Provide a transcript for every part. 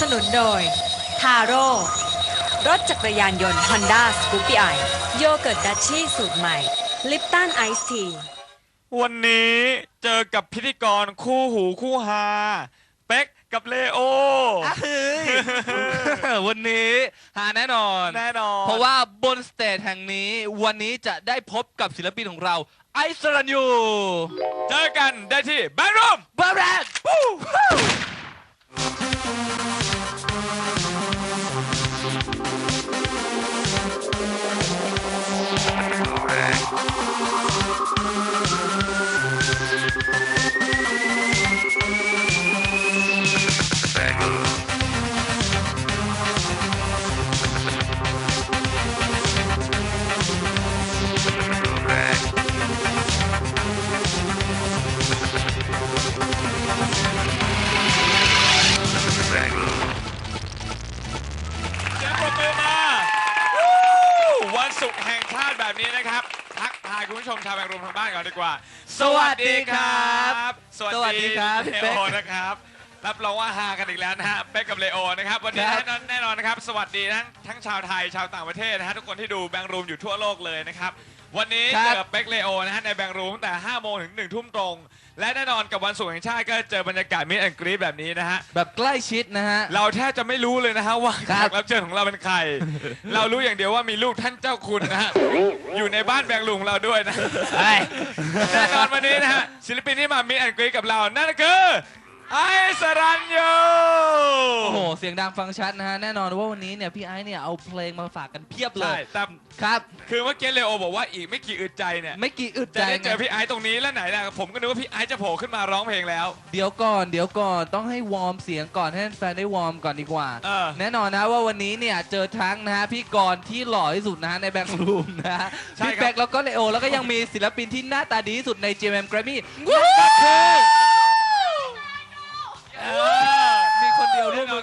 สนุนโดยทาโร่รถจักรยานยนต์ Honda s c o o p y i โยเกิร์ตดัชชี่สูตรใหม่ ลิปตันไอซ์ทีวันนี้เจอกับพิธีกรคู่หูคู่ฮาเป๊กกับเลโอเฮ้ยวันนี้หาแน่นอน แน่นอนเพราะว่าบนสเตจแห่งนี้วันนี้จะได้พบกับศิลปินของเรา ไอซ์รันยูเจอกันได้ที่แบงค์รูมบาร์แรก เลเป๊กโอนะครับรับรองว่าฮากันอีกแล้วนะฮะเป๊กกับเลโอนะครับวันนี้ครับแน่นอนแน่นอนนะครับ สวัสดีทั้งทั้งชาวไทยชาวต่างประเทศนะฮะทุกคนที่ดูแบงค์รูมอยู่ทั่วโลกเลยนะครับ วันนี้เจอกับเป๊กเลโอนะฮะในแบงค์รูมตั้งแต่5โมงถึง1ทุ่มตรง และแน่นอนกับวันศุกร์แห่งชาติก็เจอบรรยากาศมิดแอนกรีดแบบนี้นะฮะ แบบใกล้ชิดนะฮะ เราแทบจะไม่รู้เลยนะฮะว่าครัแขบกรับเชิญของเราเป็นใคร เรารู้อย่างเดียวว่ามีลูกท่านเจ้าคุณนะฮะ อยู่ในบ้านแบงลุงเราด้วยนะแน่นอนวันนี้นะฮะศิลปินที่มามีแอนกรีกับเรานั่นก็คือ ไอซ์สรัญโยโอ้โห เสียงดังฟังชัดนะฮะ แน่นอนว่าวันนี้เนี่ยพี่ไอซ์เนี่ยเอาเพลงมาฝากกันเพียบเลใช่ย แต่ครับ คือเมื่อกี้เลโอบอกว่าอีกไม่กี่อึดใจเนี่ย ไม่กี่อึดจะใจได้เจอไงพี่ไอซ์ตรงนี้แล้วไหนนะผมก็นึกว่าพี่ไอซ์จะโผล่ขึ้นมาร้องเพลงแล้ว เดี๋ยวก่อน เดี๋ยวก่อน ต้องให้วอร์มเสียงก่อนให้แฟนได้วอร์มก่อนดีกว่า เออ แน่นอนนะว่าวันนี้เนี่ยเจอทั้งนะฮะพี่กรณ์ที่หล่อที่สุดนะฮะในแบงค์รูมนะฮะใช่พี่ครับแบ็กแล้วก็เลโอ แล้วก็ยังมีศิลปินที่หน้าตาดีที่สุดใน JM Grammy นั่นก็คือ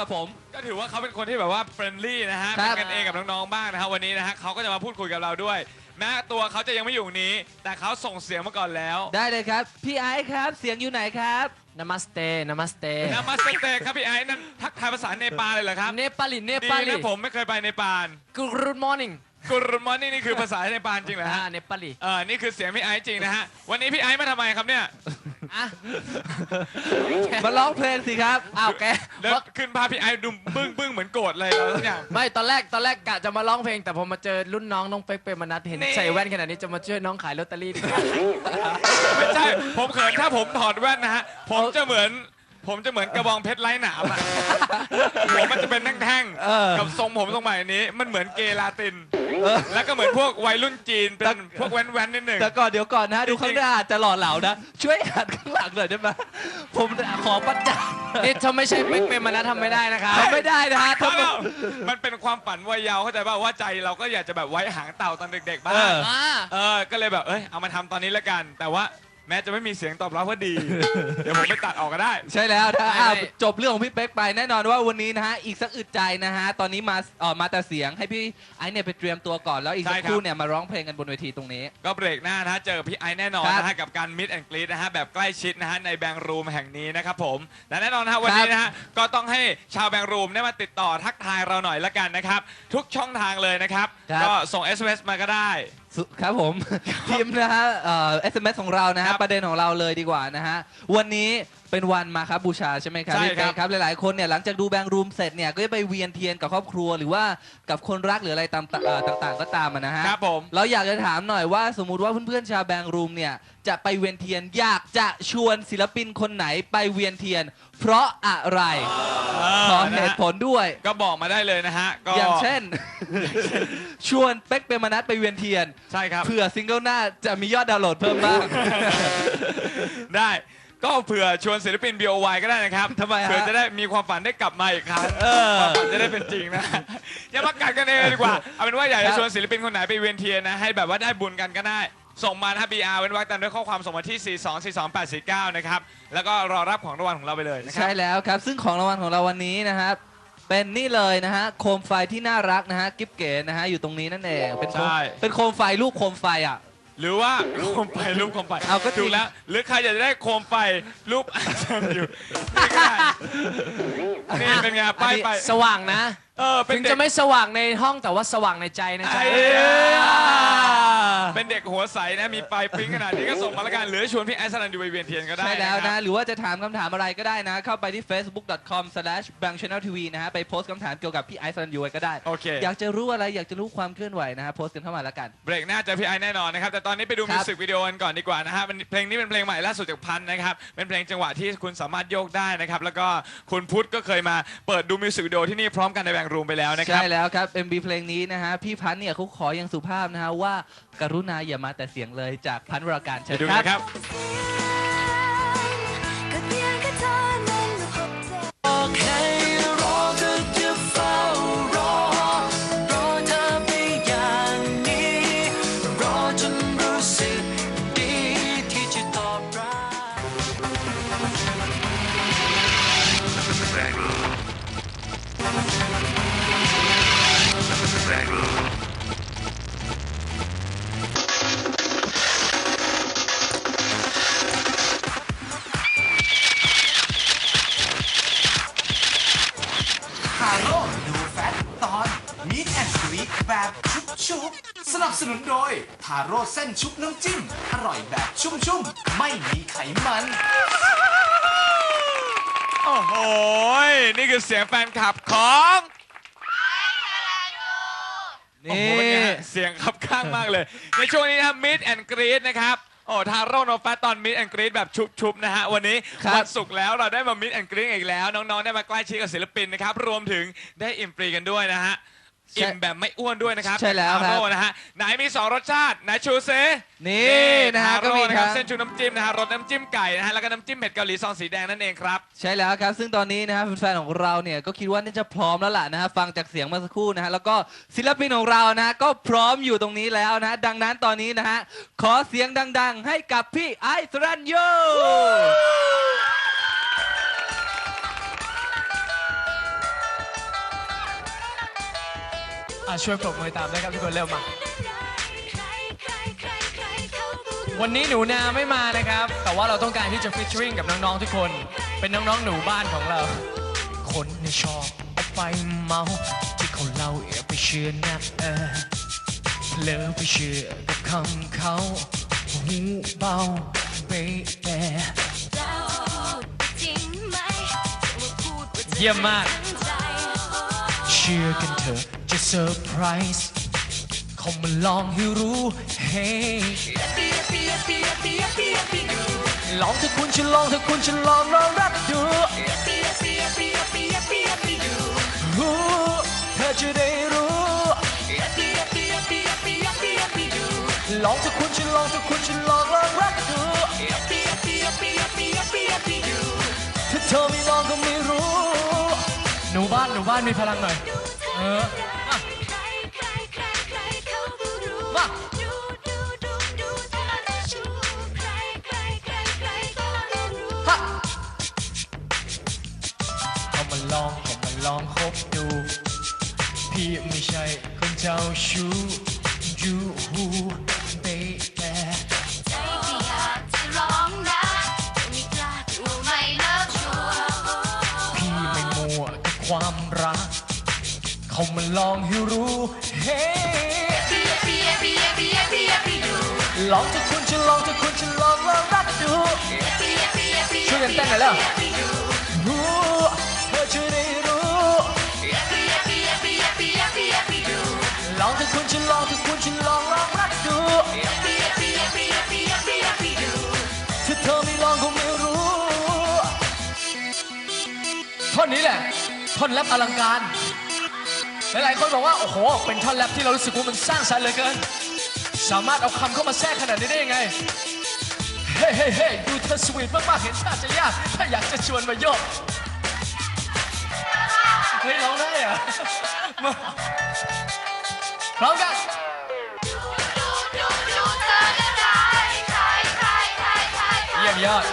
กับผม ก็ถือว่าเขาเป็นคนที่แบบว่าเฟรนลี่นะฮะครัเป็นบกันเองกับน้องๆบ้างนะฮะวันนี้นะฮะเขาก็จะมาพูดคุยกับเราด้วยแม้ตัวเขาจะยังไม่อยู่นี้ แต่เขาส่งเสียงมาก่อนแล้วได้เลยครับ พี่ไอซ์ครับ เสียงอยู่ไหนครับ นามัสเต นามัสเตนามาสเตย์ครับพี่ไอ้นั่นทักทายภาษาเนปาลเลยเหรอครับเนปาลีเนดีปาลีนะผมไม่เคยไปเนปาล Good morning กุรมอนนี่นี่คือภาษาเนปาลจริงเหรออ่าฮะเนปาลี เออนี่คือเสียงพี่ไอ้จริงนะฮะวันนี้พี่ไอ้มาทำไมครับเนี่ย อะมาร้องเพลงสิครับอ้าวแกแล้วขึ้นภาพพี่ไอ้ดูบึ้งบึ้งเหมือนโกรธเลยเราทุกอย่างไม่ตอนแรกตอนแรกกะจะมาร้องเพลง แต่ผมมาเจอรุ่นน้องน้องเป๊กเปรมนัทเห็นนี่ใส่แว่นขนาดนี้จะมาช่วยน้องขายลอตเตอรี่ดีกว่าไม่ใช่ผมเขินถ้าผมถอดแว่นนะฮะผมจะเหมือน ผมจะเหมือนกระบองเพชรไร้หนามอะ หัวมันจะเป็นแท่งเออ ๆกับทรงผมทรงใหม่นี้ มันเหมือนเกลาติน แล้วก็เหมือนพวกวัยรุ่นจีน เป็นพวกแว้นๆนิดหนึ่ง แต่ก่อนเดี๋ยวก่อนนะ ดูข้างหน้าอาจจะหล่อเหลานะ ช่วยหันข้างหลังหน่อยได้ไหมผมขอประจานนี่ถ้าไม่ใช่เป๊กเปรมนัททำไม่ได้นะครับ ทำไม่ได้นะฮะเพถ้าราะมันว่ามันเป็นความฝันวัยเยาว์เข้าใจป่าว่าใจเราก็อยากจะแบบไว้หางเต่าตอนเด็กๆบ้างเอออ่าเออ ก็เลยแบบ เอ้ย เอามาทำตอนนี้ละกัน แต่ว่า แม้จะไม่มีเสียงตอบรับว่าดี เดี๋ยวผมไปตัดออกก็ได้ ใช่แล้วนะไม่อะไม่จบเรื่องของพี่เป๊กไปแน่นอนว่าวันนี้นะฮะอีกสักอึดใจนะฮะตอนนี้มาเออมาแต่เสียงให้พี่ไอซ์เนี่ยไปเตรียมตัวก่อนแล้วอีกสัใช่กครับครู่เนี่ยมาร้องเพลงกันบนเวทีตรงนี้ ก็เบรกหน้านะฮะเจอกับพี่ไอซ์แน่นอนครับนะฮะกับการมิดแอนกรีดนะฮะแบบใกล้ชิดนะฮะในแบงรูมแห่งนี้นะครับผมและแน่นอนนะฮะวันนี้นะฮะก็ต้องให้ชาวแบงรูมได้มาติดต่อทักทายเราหน่อยละกันนะครับ ทุกช่องทางเลยนะครับ ครับ ก็ส่ง SMS มาก็ได้ สุครับผมพิมพ์นะฮะเอ่อ SMS ของเรานะครัฮะบประเด็นของเราเลยดีกว่านะฮะวันนี้ เป็นวันมาครับบูชาใช่ไหมครับใช่พี่เป๊ครักบครับหลายๆคนเนี่ยหลังจากดูแบงรูมเสร็จเนี่ยก็จะไปเวียนเทียนกับครอบครัวหรือว่ากับคนรักหรืออะไรตามเอ่อต่างๆ ก็ตามอะนะฮะครับผม เราอยากจะถามหน่อยว่าสมมุติว่าเพื่อนๆชาวแบงรูมเนี่ยจะไปเวียนเทียนอยากจะชวนศิลปินคนไหนไปเวียนเทียน เพราะอะไรขอเหตุผลด้วย ก็บอกมาได้เลยนะฮะ ก็อย่างเช่น ชวนเป๊กเปรมนัทไปเวียนเทียนใช่ครับ เผื่อซิงเกิลหน้าจะมียอดดาวน์โหลดเพิ่มบ้าง ได้ ก็เผื่อชวนศิลปิน BOY ก็ได้นะครับทำไมฮะ เผื่อจะได้มีความฝันได้กลับมาอีกครั้งเออ ความฝันจะได้เป็นจริงนะอย่ามากัดกันเองเลยดีกว่าเอาเป็นว่าอยากครัจะบ ชวนศิลปินคนไหนไปเวียนเทียนนะให้แบบว่าได้บุญกันก็ได้ ส่งมานะ BR เว้นวรรคตามด้วยข้อความส่งมาที่ 4 2 4 2 8 4 9 นะครับแล้วก็รอรับของรางวัลของเราไปเลยนะครัใช่แล้วครับ ซึ่งของรางวัลของเราวันนี้นะครับ เป็นนี่เลยนะฮะ โคมไฟที่น่ารักนะฮะ กิฟเก๋นะฮะ อยู่ตรงนี้นั่นเอง เป็นโคมใช่เป็นโคมไฟรูปโคมไฟอะ หรือว่าโคมไฟรูปโคมไฟเอาก็จริง ถูกแล้ว หรือใครอยากจะได้โคมไฟรูปอาจารย์อยู่นี่ก็ได้นี่เป็นไงป้ายไปสว่างนะ เออเป็นถึงเด็จะกไม่สว่างในห้องแต่ว่าสว่างในใจนะจ๊ะ ไอ้เป็นเด็กหัวใสนะ มีไฟปิ๊งขนาดนี้ก็ส่งมาแล้วกันหรือชวนพี่ไอซ์สลันยูไปเวียนเทียนก็ได้ใช่แล้วคนะรับหรือว่าจะถามคำถามอะไรก็ได้นะ เข้าไปที่ facebook.com/bankchanneltv นะฮะ ไปโพสต์คำถามเกี่ยวกับพี่ไอซ์ซันยูไว้ก็ได้ โอเค อยากจะรู้อะไร อยากจะรู้ความเคลื่อนไหวนะฮะ โพสต์กันเข้ามาแล้วกัน เบรกหน้าเจอพี่ไอซ์แน่นอนนะครับ แต่ตอนนี้ไปดูครับมิวสิกวิดีโอกันก่อนดีกว่านะฮะมันเพลงนี้เป็นเพลงใหม่ล่าสุดจากพันธุ์นะครับ เป็นเพลงจังหวะที่คุณสามารถโยกได้นะครับ แล้วก็คุณพุทธก็เคยมาเปิดดูมิวสิกวิดีโอที่นี่พร้อมกันในแบงค์รูมไปแล้วนะครับ ใช่แล้วครับ MV เพลงนี้นะฮะ พี่พันธ์เนี่ยเขาขออย่างสุภาพนะฮะว่ากรุณาอย่ามาแต่เสียงเลยจากพันธ์วรการเชิญดูครันะครับ กรีดแบบชุบชุบๆสนับสนุนโดยทาโร่เส้นชุบน้ำจิ้ม อร่อยแบบชุ่มๆไม่มีไขมัน โอ้โห นี่คือเสียงแฟนคลับของโอ้นี่โหเป็นไงฮะเสียงคับข้างมากเลย ในช่วงนี้นะครับมิดแอนกรีดนะครับ โอ้ทาโร่โนแฟตตอนมิดแอนกรีดแบบชุบๆนะฮะ วันนี้ครับ วันศุกร์แล้วเราได้มามิดแอนกรีดอีกแล้ว น้องๆ ได้มาใกล้ชิดกับศิลปินนะครับ รวมถึงได้อิ่มฟรีกันด้วยนะฮะ ใช่อิ่มแบบไม่อ้วนด้วยนะครับใช่แล้วครับทาโร่นะฮะไหนมี 2 รสชาติไหนชูเซนี่นะฮะทาก็โร่มีนะครับทั้งเส้นชูน้ำจิ้มนะฮะรสน้ำจิ้มไก่นะฮะแล้วก็น้ำจิ้มเผ็ดเกาหลีซองสีแดงนั่นเองครับ ใช่แล้วครับ ซึ่งตอนนี้นะฮะแฟนๆของเราเนี่ยก็คิดว่าน่าจะพร้อมแล้วล่ะนะฮะฟังจากเสียงเมื่อสักครู่นะฮะแล้วก็ศิลปินของเรานะฮะก็พร้อมอยู่ตรงนี้แล้วนะฮะดังนั้นตอนนี้นะฮะขอเสียงดัง ๆ ให้กับพี่ไอซ์รันโย อะช่วยปรบมือตามด้วยครับทุกคนเร็วมา วันนี้หนูนาไม่มานะครับ แต่ว่าเราต้องการที่จะฟิชชอริงกับน้องๆทุกคน เป็นน้องๆหนูบ้านของเรา คนเนี่ชอบเอาไปเมาที่เขาเล่าอย่าไปเชื่อนะเออเพลอไปเชื่อกับคำเขาหูเบาเบเบเยี่ยมมาก เชื่อกันเถอะ เซอร์ไพรส์เขามาลองให้รู้เฮ้ลองเถอะคุณฉันลองเถอะคุณฉันลองลองรักดูรู้เธอจะได้รู้ลองเถอะคุณฉันลองเถอะคุณฉันลองลองรักดูถ้าเธอไม่ลองก็ไม่รู้หนูบ้านหนูบ้านมีพลังหน่อยเออ ลองเขามาลองคบดู พี่ไม่ใช่คนเจ้าชู้ยูฮูเบเบพี่ไม่มัวกับความรัก เขามาลองให้รู้เฮ้ลองเถอะคุณจะลองเถอะคุณจะลองลองรักดูช่วยกันเต้นหน่อยแล้ว จะได้รู้ลองเถอะคุณจะลองถอะคุณจะลองลองรักดูถ้าเธอไม่ลองคงไม่รู้ท่อนนี้แหละท่อนแรปอลังการหลายๆคนบอกว่าโอ้โหเป็นท่อนแรปที่เรารู้สึกว่ามันสร้างสรรค์เหลือเกิน สามารถเอาคำเข้ามาแทรกขนาดนี้ได้ยังไงเฮ้เฮ้เฮ้ดูเธอสวีทมากๆเห็นท่าจะยากถ้าอยากจะชวนมาโยก เฮ้ยร้องได้อะาร้องกันเยี่ยมยอด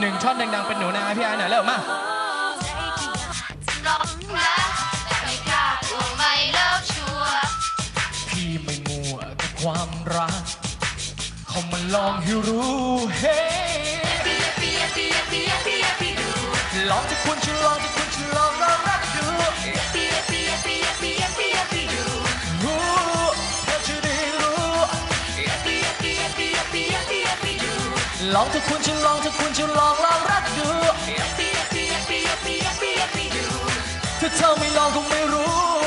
หนึ่งช่อนดังๆเป็นหนูนาพี่ไอาหน่อยเร็วมาพี่ไม่มัวกับความรัก เขามาลองให้รู้เฮ้ลองจะคุณจะลองจะคุณจะลองลองรักดูรู้เธอจะได้รู้ลองจะคุณจะลองจะคุณจะลองลองรักดูถ้าเธอไม่ลองคงไม่รู้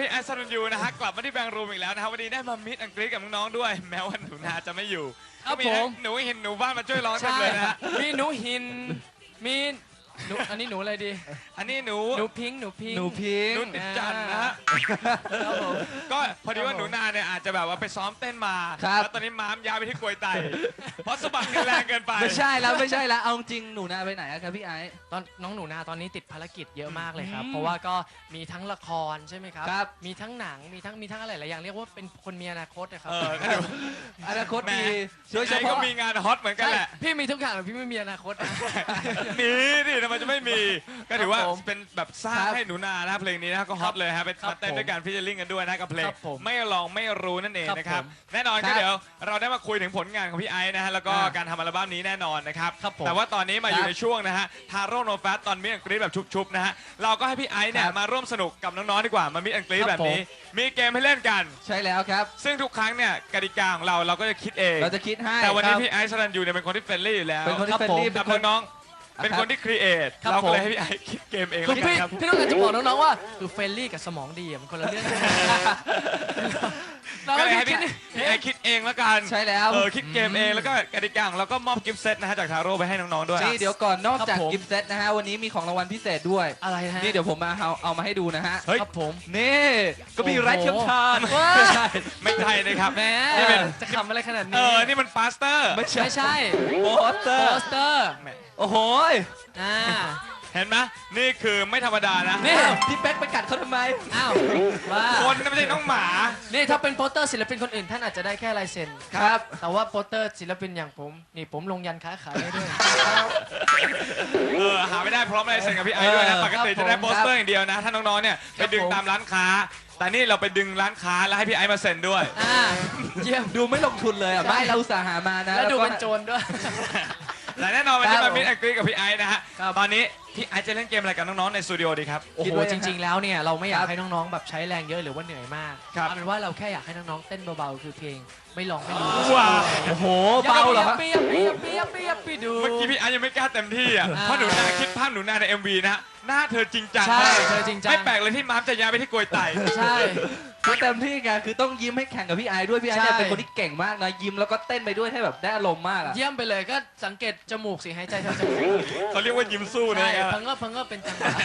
พี่ไอซ์สรัญยูนะฮะกลับมาที่แบงค์รูมอีกแล้วนะครับวันนี้ได้มามิตอังกฤษกับน้องๆด้วย แม้ว่าหนูนาจะไม่อยู่ครับก็มีทั้งผมหนูเห็นหนูบ้านมาช่วยร้องเต็มใช่เลยนะฮะ มีหนูหิน มี หนูอันนี้หนูอะไรดี อันนี้หนู หนูพิงค์หนูพิงค์ หนูพิงหนูค์ติดจันทร์นะฮะครับผม ก็พอดีว่าครับหผมนูนาเนี่ยอาจจะแบบว่าไปซ้อมเต้นมาครับ แล้วตอนนี้ม้ามย้ายไปที่กลวยไต เพราะสะบัดกันแรงเกินไป ไม่ใช่แล้วไม่ใช่แล้วเอาจริงหนูนาไปไหนอะครับพี่ไอซ์ ตอนน้องหนูนาตอนนี้ติดภารกิจเยอะมากเลยครับ อืมเพราะว่าก็มีทั้งละครใช่ไหมครับ ครับ มีทั้งหนังมีทั้งมีทั้งอะไรหลายอย่างเรียกว่าเป็นคนมีอนาคตนะครับเออก็เดี๋ยวอนาคตแหม่ดีโดยเฉไอ้ก็พาะมีงานฮอตเหมือนกันใช่แหละพี่มีทุกอย่างแต่พี่ไม่มีอนาคตนะมีดิทำไมจะไม่มีก็ถือว่าครับผมเป็นแบบสร้างครับให้หนูนานะเพลงนี้นะก็ฮอตเลยฮะเป็นครับมาเต้นผมด้วยกันฟิชเชอร์ลิงกันด้วยนะกับเพลงครับผมไม่ลองไม่รู้นั่นเองครับนะครับผมแน่นอนครัก็บเดี๋ยวเราได้มาคุยถึงผลงานของพี่ไอซ์นะฮะแล้วก็อ่าการทำอัลบั้มนี้แน่นอนนะครับครับผมแต่ว่าตอนนี้มาอคยู่รับในช่วงนะฮะทาโร่โนแฟตตอนมิอังกฤษแบบชุบๆนะฮะเราก็ให้พี่ไอซ์เนี่ยครับมาร่วมสนุกกับน้องๆดีกว่ามามิอังกฤษครับ แบบนี้ มีเกมให้เล่นกัน ใช่แล้วครับ ซึ่งทุกครั้งเนี่ยกติกาของเราเราก็จะคิดเอง เราจะคิดให้แต่วันนี้ครับ พี่ไอซ์สรันยูเนี่ยเป็นคนที่เฟรนลี่อยู่แล้วเป็นคนที่ครับเฟรนลี่ผมเป็กับนคนน้องๆ เป็นคนที่ครีเอทครับเราก็เลยผม ให้พี่ไอซ์คิดเกมเองคือแล้วกันพี่ครับ พี่ต้องการจะบอกน้องๆว่า คือเฟรนลี่กับสมองดีอะมันคนละเรื่อง เราก็ก็เลยให้คิพี่ดพี่ไอซ์คิดเองแล้วกันใช่แล้ว เออคิดเกมเองแล้วก็กติกาของเราก็มอบกิฟต์เซตนะฮะจากทาโร่ไปให้น้องๆด้วย นี่เดี๋ยวก่อนนอกจากครับผม กิฟต์เซตนะฮะ วันนี้มีของรางวัลพิเศษด้วย อะไรนะฮะนี่เดี๋ยวผมมาเอาเอามาให้ดูนะฮะ เฮ้ย ครับผม นี่ก็มีโอ้โห ไร้เทียมทานว้า ไม่ใช่ไม่ใช่นะครับแหมนี่เป็นจะขำอะไรขนาดเอนี้อนี่มันฟาสเตอร์ไม่ใช่ไม่ใช่โปสเตอโปร์สเตอร์ โอ้โหยอ่า เห็นไหมนี่คือไม่ธรรมดานะ นี่อ้าวพี่เป๊กไปกัดเขาทำไม อ้าวว่าคนนะไม่ใช่น้องหมา นี่ถ้าเป็นโปสเตอร์ศิลปินคนอื่น ท่านอาจจะได้แค่ลายเซ็นครับ แต่ว่าโปสเตอร์ศิลปินอย่างผม นี่ผมลงยันค้าขายได้ด้วย เออหาไม่ได้พร้อมลายเซ็นกับพี่ไอซ์ด้วยนะเออปกติครับจะได้ผมโปสเตอร์อย่างเดียวนะ ถ้าน้องๆเนี่ยไปดึงผมตามร้านค้า แต่นี่เราไปดึงร้านค้าแล้วให้พี่ไอซ์มาเซ็นด้วย อ่าเยี่ยมดูไม่ลงทุนเลยอะใช่ไม่เราอุตสาห์หามานะแล้วดูก็เป็นโจรด้วย แต่แน่นอนวันนี้ครัมาบมิดอังกฤษกับพี่ไอซ์นะฮะ ครับ ตอนนี้พี่ไอซ์จะเล่นเกมอะไรกับน้องๆในสตูดิโอดีครับ โอ้คิโหดว่ายังจไงริง ๆ แล้วเนี่ยเราไม่อยาคกรับให้น้องๆแบบใช้แรงเยอะหรือว่าเหนื่อยมากครับ เอาเป็นว่าเราแค่อยากให้น้องๆเต้นเบาๆคือเพลงไม่ลองไม่รู้ว้าวโอ้โหเบาเหรอครับเปียบเปียบเปียบเปียบเปียบดู เมื่อกี้พี่ไอซ์ยังไม่กล้าเต็มที่อะ อ่า เพราะหนูนาคิดภาพหนูนาใน MV นะฮะ หน้าเธอจริงจังใช่มากเธอจริงจัง ไม่แปลกเลยที่ม้ามจะย้ายไปที่กลวยไตใช่ คือเต็มที่ไงคือต้องยิ้มให้แข่งกับพี่ไอซ์ด้วยพี่ไอซ์เนี่ยใช่ เป็นคนที่เก่งมากนะยิ้มแล้วก็เต้นไปด้วยให้แบบได้อารมณ์มากอะเยี่ยมไปเลยก็สังเกตจมูกสิหายใจทางจมูกเขาเรียกว่ายิ้มสู้นะใช่ฮะพังก็พังก็เป็นจังหวะ